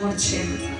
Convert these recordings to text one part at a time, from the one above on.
往前。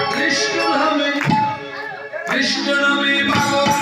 কৃষ্ণ নামে কৃষ্ণ নামে ভাগবত